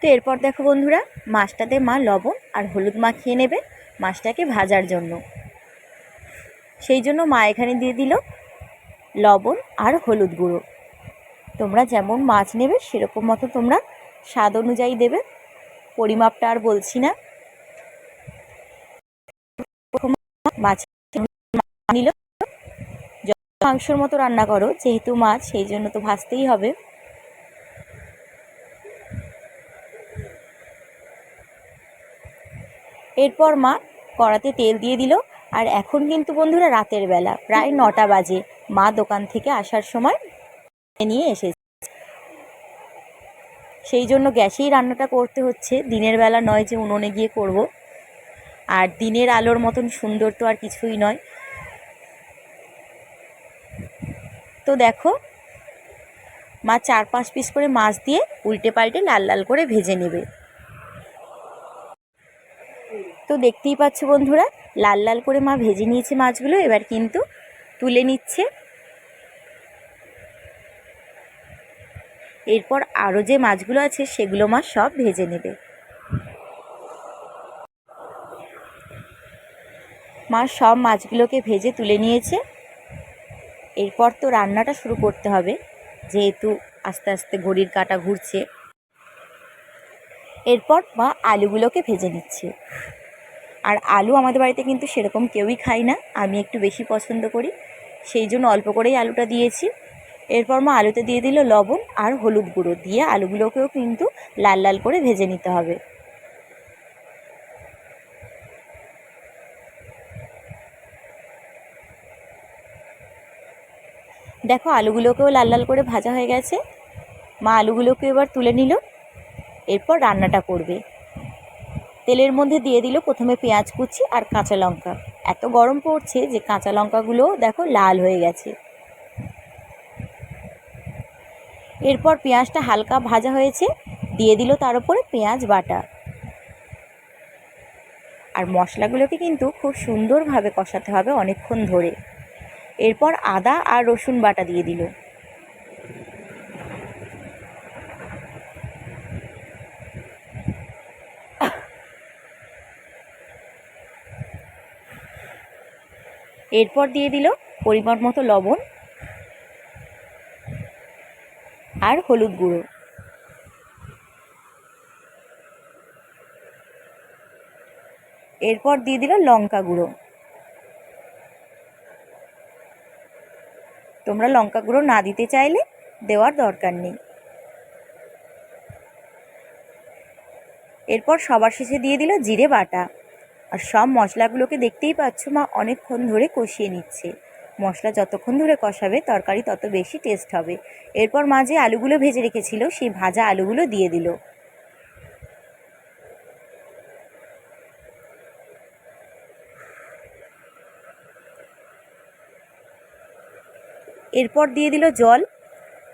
তো এরপর দেখো বন্ধুরা, মাছটাতে মা লবণ আর হলুদ মাখিয়ে নেবে মাছটাকে ভাজার জন্য। সেই জন্য মা এখানে দিয়ে দিল লবণ আর হলুদ গুঁড়ো। তোমরা যেমন মাছ নেবে সেরকম মতো তোমরা স্বাদ অনুযায়ী দেবে, পরিমাপটা আর বলছি না। মাছ মাংসর মতো রান্না করো, যেহেতু মাছ, সেই জন্য তো ভাজতেই হবে। এরপর মা কড়াতে তেল দিয়ে দিল। আর এখন কিন্তু বন্ধুরা রাতের বেলা, প্রায় নটা বাজে। মা দোকান থেকে আসার সময় নিয়ে এসেছে। সেই জন্য গ্যাসেই রান্নাটা করতে হচ্ছে। দিনের বেলা নয় যে উনুনে গিয়ে করব। আর দিনের আলোর মতন সুন্দর তো আর কিছুই নয়। তো দেখো, মা চার পাঁচ পিস করে মাছ দিয়ে উল্টে পাল্টে লাল লাল করে ভেজে নেবে। তো দেখতেই পাচ্ছ বন্ধুরা, লাল লাল করে মা ভেজে নিয়েছে মাছগুলো, এবার কিন্তু তুলে নিচ্ছে। এরপর আরও যে মাছগুলো আছে, সেগুলো মা সব ভেজে নেবে। মা সব মাছগুলোকে ভেজে তুলে নিয়েছে। এরপর তো রান্নাটা শুরু করতে হবে, যেহেতু আস্তে আস্তে ঘড়ির কাটা ঘুরছে। এরপর মা আলুগুলোকে ভেজে নিচ্ছে। আর আলু আমাদের বাড়িতে কিন্তু সেরকম কেউই খায় না, আমি একটু বেশি পছন্দ করি। সেই জন্য অল্প করেই আলুটা দিয়েছি। এরপর মা আলুতে দিয়ে দিল লবণ আর হলুদ গুঁড়ো দিয়ে আলুগুলোকেও কিন্তু লাল লাল করে ভেজে নিতে হবে। দেখো আলুগুলোকেও লাল লাল করে ভাজা হয়ে গেছে। মা আলুগুলোকে এবার তুলে নিল, এরপর রান্নাটা করবে। তেলের মধ্যে দিয়ে দিল প্রথমে পেঁয়াজ কুচি আর কাঁচা লঙ্কা। এত গরম পড়ছে যে কাঁচা লঙ্কাগুলো দেখো লাল হয়ে গেছে। এরপর পেঁয়াজটা হালকা ভাজা হয়েছে, দিয়ে দিল তার উপরে পেঁয়াজ বাটা। আর মশলাগুলোকে কিন্তু খুব সুন্দরভাবে কষাতে হবে অনেকক্ষণ ধরে। এরপর আদা আর রসুন বাটা দিয়ে দিল। এরপর দিয়ে দিল পরিমাণ মতো লবণ আর হলুদ গুঁড়ো। এরপর দিয়ে দিল লঙ্কা গুঁড়ো। তোমরা লঙ্কা গুঁড়ো না দিতে চাইলে দেওয়ার দরকার নেই। এরপর সবার শেষে দিয়ে দিল জিরে বাটা। আর সব মশলাগুলোকে দেখতেই পাচ্ছ মা অনেকক্ষণ ধরে কষিয়ে নিচ্ছে। মশলা যতক্ষণ ধরে কষাবে, তরকারি তত বেশি টেস্ট হবে। এরপর মা যে আলুগুলো ভেজে রেখেছিল, সেই ভাজা আলুগুলো দিয়ে দিল। এরপর দিয়ে দিল জল।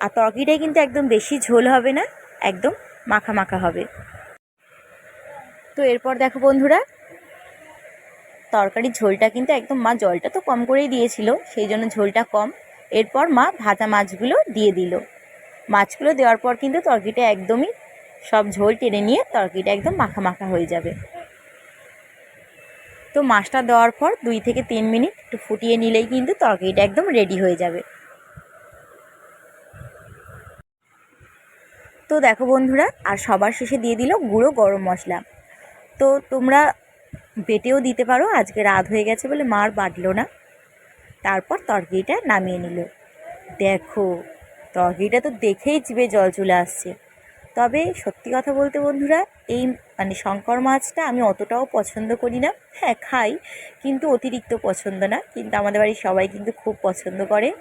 আর তরকারিটাই কিন্তু একদম বেশি ঝোল হবে না, একদম মাখা মাখা হবে। তো এরপর দেখো বন্ধুরা তরকারির ঝোলটা কিন্তু একদম মা জলটা তো কম করেই দিয়েছিল, সেই জন্য ঝোলটা কম। এরপর মা ভাজা মাছগুলো দিয়ে দিল। মাছগুলো দেওয়ার পর কিন্তু তরকারিটা একদমই সব ঝোল টেনে নিয়ে তরকারিটা একদম মাখা মাখা হয়ে যাবে। তো মাছটা দেওয়ার পর দুই থেকে তিন মিনিট একটু ফুটিয়ে নিলেই কিন্তু তরকারিটা একদম রেডি হয়ে যাবে। তো দেখো বন্ধুরা, আর সবার শেষে দিয়ে দিল গুঁড়ো গরম মশলা। তো তোমরা বেটেও দিতে পারো, আজকে রাত হয়ে গেছে বলে মার বাটলো না। তারপর তরকারিটা নামিয়ে নিল। দেখো, তরকারিটা তো দেখেই জিভে জল চলে আসছে। তবে সত্যি কথা বলতে বন্ধুরা, এই মানে শঙ্কর মাছটা আমি অতটাও পছন্দ করি না। হ্যাঁ খাই, কিন্তু অতিরিক্ত পছন্দ না। কিন্তু আমাদের বাড়ির সবাই কিন্তু খুব পছন্দ করে।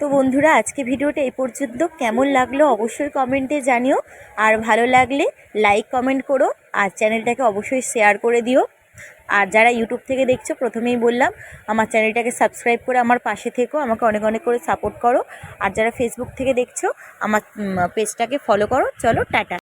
তো বন্ধুরা, আজকে ভিডিওটা এই পর্যন্ত। কেমন লাগল অবশ্যই কমেন্টে জানিও। আর ভালো লাগলে লাইক, কমেন্ট করো। আর চ্যানেলটাকে অবশ্যই শেয়ার করে দিও। আর যারা ইউটিউব থেকে দেখছ, প্রথমেই বললাম, আমার চ্যানেলটাকে সাবস্ক্রাইব করে আমার পাশে থেকো। আমাকে অনেক অনেক করে সাপোর্ট করো। আর যারা ফেসবুক থেকে দেখছ, আমার পেজটাকে ফলো করো। চলো, টাটা।